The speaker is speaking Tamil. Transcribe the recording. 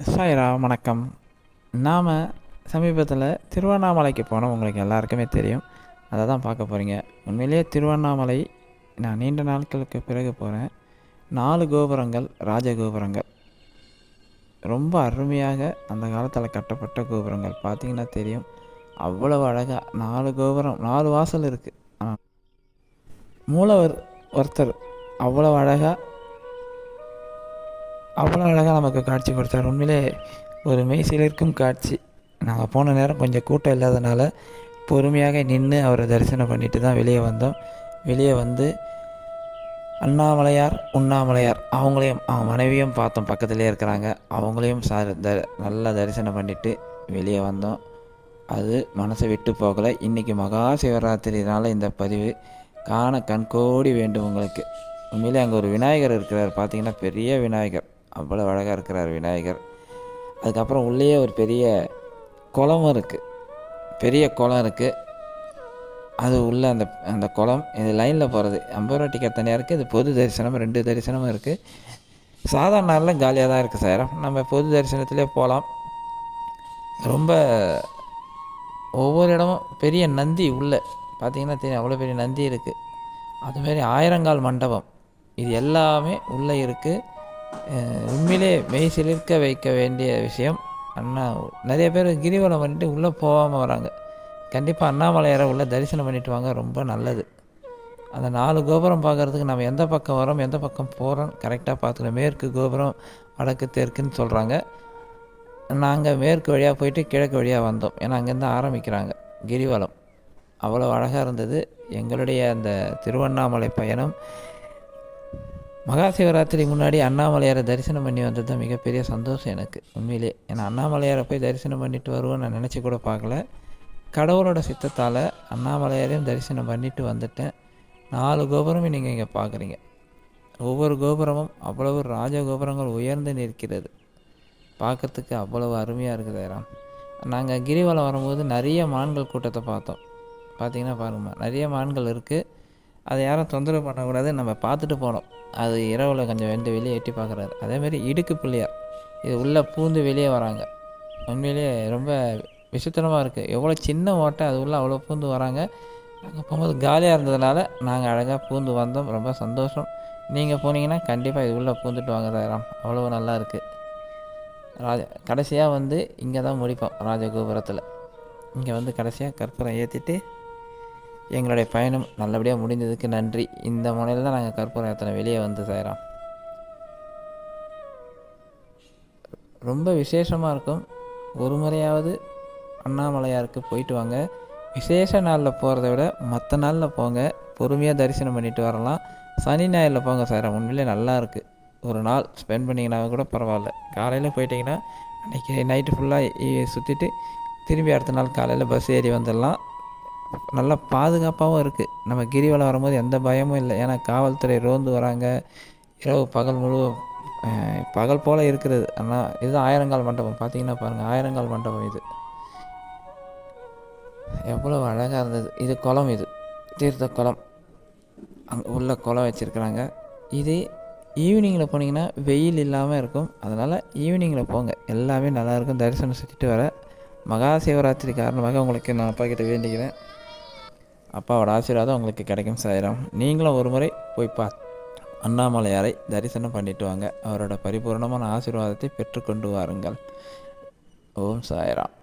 சாய்ரா வணக்கம். நாம் சமீபத்தில் திருவண்ணாமலைக்கு போனோம். உங்களுக்கு எல்லாருக்குமே தெரியும். அதை தான் பார்க்க போகிறீங்க உண்மையிலேயே திருவண்ணாமலை நான் நீண்ட நாட்களுக்கு பிறகு போகிறேன் நாலு கோபுரங்கள் ராஜ கோபுரங்கள். ரொம்ப அருமையாக அந்த காலத்தில் கட்டப்பட்ட கோபுரங்கள். பார்த்தீங்கன்னா தெரியும். அவ்வளவு அழகாக நாலு கோபுரம் நாலு வாசல் இருக்குது ஆனால் மூலவர் ஒருத்தர் அவ்வளோ அழகாக அவ்வளோ அழகாக நமக்கு காட்சி கொடுத்தார். உண்மையிலே ஒரு மெய்சிலிருக்கும் காட்சி. நாங்கள் போன நேரம் கொஞ்சம் கூட்டம் இல்லாதனால பொறுமையாக நின்று அவரை தரிசனம் பண்ணிட்டு தான் வெளியே வந்தோம். வெளியே வந்து அண்ணாமலையார் உண்ணாமலையார் அவங்களையும் அவங்க மனைவியும் பார்த்தோம். பக்கத்துலேயே இருக்கிறாங்க. அவங்களையும் சார் த நல்லா தரிசனம் பண்ணிவிட்டு வெளியே வந்தோம். அது மனசை விட்டு போகலை. இன்றைக்கி மகா சிவராத்திரினால இந்த பதிவு காண கண்கோடி வேண்டும் உங்களுக்கு. உண்மையிலே அங்கே ஒரு விநாயகர் இருக்கிறார். பார்த்தீங்கன்னா பெரிய விநாயகர். அவ்வளோ அழகாக இருக்கிறார் விநாயகர். அதுக்கப்புறம் உள்ளேயே ஒரு பெரிய குளமும் இருக்குது பெரிய குளம் இருக்குது அது உள்ள அந்த அந்த குளம் இது லைனில் போகிறது ஐம்பது ரூபா டிக்கெட் தனியாக இருக்குது இது பொது தரிசனம் ரெண்டு தரிசனமும் இருக்குது சாதாரண நாளில் காலியாக தான் இருக்குது சார். நம்ம பொது தரிசனத்திலே போகலாம் ரொம்ப ஒவ்வொரு இடமும் பெரிய நந்தி உள்ளே. பார்த்திங்கன்னா தெரியும் அவ்வளோ பெரிய நந்தி இருக்குது அதுமாரி ஆயிரங்கால் மண்டபம். இது எல்லாமே உள்ளே இருக்குது உண்மையிலே மெய் சிலிர்க்க வைக்க வேண்டிய விஷயம் அண்ணா நிறைய பேர் கிரிவலம் பண்ணிட்டு உள்ளே போகாமல் வராங்க. கண்டிப்பாக அண்ணாமலையாரை உள்ளே தரிசனம் பண்ணிட்டு வாங்க ரொம்ப நல்லது. அந்த நாலு கோபுரம் பார்க்குறதுக்கு நம்ம எந்த பக்கம் வரோம் எந்த பக்கம் போகிறோம் கரெக்டாக பார்த்துக்கணும். மேற்கு கோபுரம் வடக்கு தெற்குன்னு சொல்கிறாங்க நாங்கள் மேற்கு வழியாக போயிட்டு கிழக்கு வழியாக வந்தோம். ஏன்னா அங்கேருந்து ஆரம்பிக்கிறாங்க கிரிவலம். அவ்வளோ அழகாக இருந்தது. எங்களுடைய அந்த திருவண்ணாமலை பயணம் மகா சிவராத்திரி முன்னாடி அண்ணாமலையாரை தரிசனம் பண்ணி வந்தது தான் மிகப்பெரிய சந்தோஷம் எனக்கு உண்மையிலே. ஏன்னா அண்ணாமலையாரை போய் தரிசனம் பண்ணிட்டு வருவோம் நான் நினச்சி கூட பார்க்கல. கடவுளோட சித்தத்தால் அண்ணாமலையாரையும் தரிசனம் பண்ணிட்டு வந்துட்டேன். நாலு கோபுரமும் நீங்கள் இங்கே பார்க்குறீங்க ஒவ்வொரு கோபுரமும் அவ்வளவு ராஜ கோபுரங்கள் உயர்ந்து நிற்கிறது. பார்க்கறதுக்கு அவ்வளவு அருமையாக இருக்குது ராம். நாங்கள் கிரிவலம் வரும்போது நிறைய மான்கள் கூட்டத்தை பார்த்தோம். பார்த்தீங்கன்னா பாருங்கம்மா நிறைய மான்கள் இருக்குது அதை யாரும் தொந்தரவு பண்ணக்கூடாது. நம்ம பார்த்துட்டு போனோம் அது இரவில் கொஞ்சம் வெந்து வெளியே எட்டி பார்க்குறாரு. அதேமாரி இடுக்கு பிள்ளையார் இது உள்ளே பூந்து வெளியே வராங்க. உண்மையிலேயே ரொம்ப விசித்திரமாக இருக்குது எவ்வளோ சின்ன ஓட்டை அது உள்ளே அவ்வளோ பூந்து வராங்க. நாங்கள் போகும்போது காலியாக இருந்ததுனால நாங்கள் அழகாக பூந்து வந்தோம். ரொம்ப சந்தோஷம். நீங்கள் போனீங்கன்னா கண்டிப்பாக இது உள்ளே பூந்துட்டு வாங்க தரம் அவ்வளோ நல்லா இருக்குது ராஜ கடைசியாக வந்து இங்கே தான் முடிப்போம் ராஜகோபுரத்தில். இங்கே வந்து கடைசியாக கற்பூரம் ஏற்றிட்டு எங்களுடைய பயணம் நல்லபடியாக முடிந்ததுக்கு நன்றி. இந்த முனையில் தான் நாங்கள் கற்பூரம் ஏற்றின வெளியே வந்து சேரோம் ரொம்ப விசேஷமாக இருக்கும். ஒரு முறையாவது அண்ணாமலையாருக்கு போயிட்டு வாங்க. விசேஷ நாளில் போகிறத விட மற்ற நாளில் போங்க. பொறுமையாக தரிசனம் பண்ணிட்டு வரலாம். சனி ஞாயிறில் போங்க சார். உண்மையிலே நல்லாயிருக்கு ஒரு நாள் ஸ்பெண்ட் பண்ணிங்கன்னா கூட பரவாயில்ல. காலையில் போயிட்டிங்கன்னா அன்றைக்கி நைட்டு ஃபுல்லாக சுற்றிட்டு திரும்பி அடுத்த நாள் காலையில் பஸ் ஏறி வந்துடலாம் நல்லா பாதுகாப்பாகவும் இருக்குது நம்ம கிரிவலம் வரும்போது எந்த பயமும் இல்லை. ஏன்னா காவல்துறை ரோந்து வராங்க. இரவு பகல் முழு பகல் போல் இருக்கிறது. ஆனால் இது ஆயிரங்கால் மண்டபம். பார்த்தீங்கன்னா பாருங்கள் ஆயிரங்கால் மண்டபம் இது. எவ்வளோ அழகாக இருந்தது. இது குளம் இது. தீர்த்த குளம். அங்கே உள்ள குளம் வச்சுருக்குறாங்க. இது ஈவினிங்கில் போனீங்கன்னா வெயில் இல்லாமல் இருக்கும். அதனால் ஈவினிங்கில் போங்க. எல்லாமே நல்லாயிருக்கும் தரிசனம் செஞ்சுட்டு வர. மகா சிவராத்திரி காரணமாக உங்களுக்கு நான் அப்பாக்கிட்ட வேண்டிக்கிறேன். அப்பாவோட ஆசீர்வாதம் உங்களுக்கு கிடைக்கும் சாயிரம். நீங்களும் ஒரு முறை போய் பா. அண்ணாமலையாரை தரிசனம் பண்ணிட்டு வாங்க. அவரோட பரிபூர்ணமான ஆசீர்வாதத்தை பெற்றுக்கொண்டு வாருங்கள். ஓம் சாயிராம்.